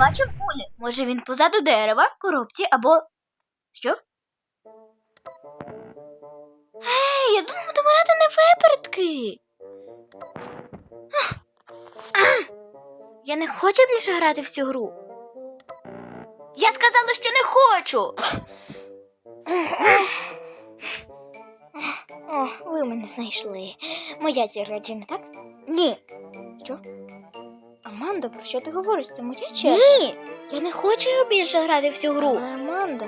бачив кулі. Може він позаду дерева, коробці або. Що? Ей, я думала, будемо грати не випередки. Я не хочу більше грати в цю гру. Я сказала, що не хочу. О, ви мене знайшли. Моя черга, чи не так? Ні. Що? Аманда, про що ти говориш? Це моя черга. Ні. Я не хочу більше грати в цю гру. Але Аманда.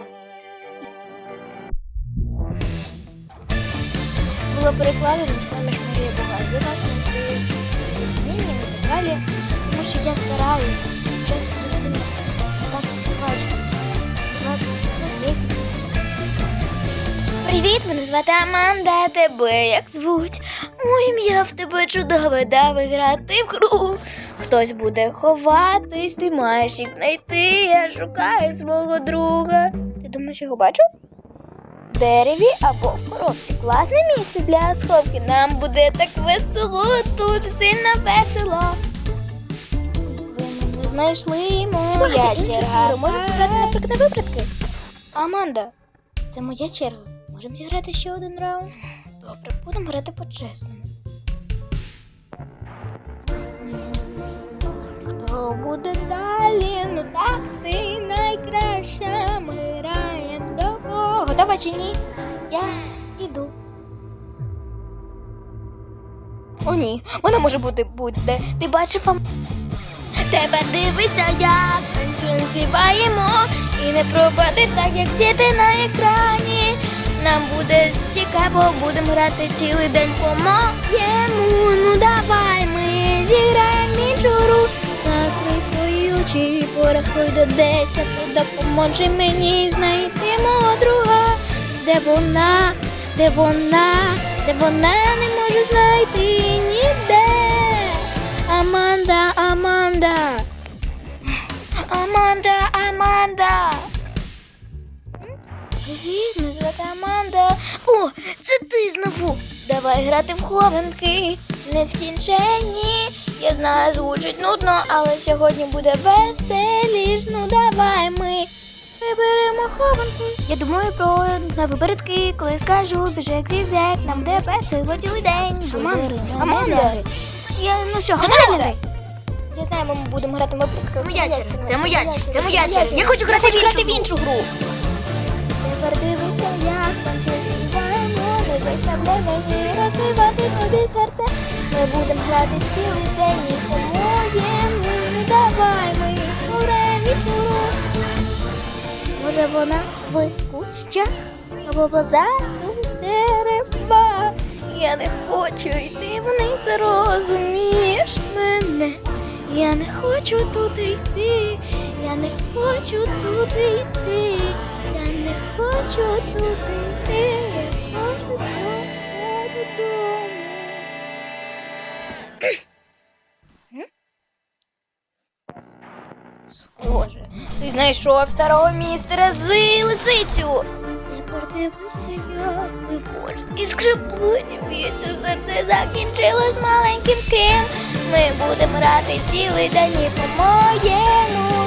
Було перекладено, що між Марія Бога і нас змінюємо і так далі. Тому що я. Так співачка. У нас ну, здається, Привіт, мене звати Аманда, тебе як звуть? Ой, ім'я в тебе чудове, давай грати в гру. Хтось буде ховатись, ти маєш їх знайти. Я шукаю свого друга. Ти думаєш, його бачу? В дереві або в коробці. Класне місце для сховки. Нам буде так весело, тут сильно весело. Ви мене знайшли, моя черга. Можемо грати, наприклад, на випадки. Аманда, це моя черга. Можемо зіграти ще один раунд? Добре, будемо грати по-чесному. Буде далі? Ну так ти найкраща. Ми граємо до кого. Готова чи ні? Я іду. О, ні, вона може бути будь-де. Ти бачив ам... Тебе дивися, як танцюємо, співаємо і не пропади так, як діти на екрані. Нам буде цікаво, будемо грати цілий день по-моєму. Очі, порахуй до десяти, допоможи мені знайти мого. Де вона, де вона, де вона не можу знайти ніде. Аманда, Аманда. Аманда, Аманда. Привіт, звати Аманда. О, це ти знову. Давай грати в хованки. Нескінченні. Я знаю, звучить нудно, але сьогодні буде веселіш. Ну давай ми виберемо хованку. Я думаю про на випередки, коли скажу біжи як зігзек, нам буде весело цілий день. Аманда. Аманда. Я, ну що, грати? Я знаю, ми будемо грати на випадки. Моя черга, це моя черга, це моя черга. Я хочу грати в іншу гру. Серце. Ми будемо грати цілий день і. Ну давай ми і. Може вона в кущах або позаду дерева. Я не хочу йти вниз, розумієш мене. Я не хочу туди йти, я не хочу туди йти, я не хочу туди йти, я хочу додому. Знайшов старого містера з лисицю. Не подивися я борщ і скриплині це серце закінчилось маленьким крем. Ми будемо грати цілий день і по-моєму.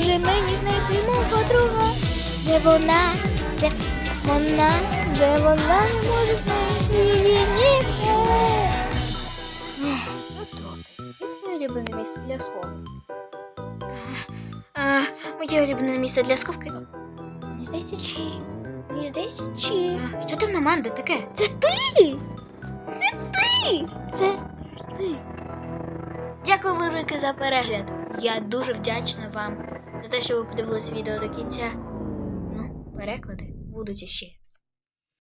Допоможе мені знайти мого друга. Де вона, де вона, де вона не можу знайти її ніде. Ну добре, як твоє улюблене місце для схову? А, моє улюблене місце для сховки? Мені здається, чи. Мені здається, чи. А, Що там Аманда таке? Це ти! Це ти! Це ти! Дякую велике за перегляд. Я дуже вдячна вам за те, що ви подивились відео до кінця. Ну, переклади будуть іще.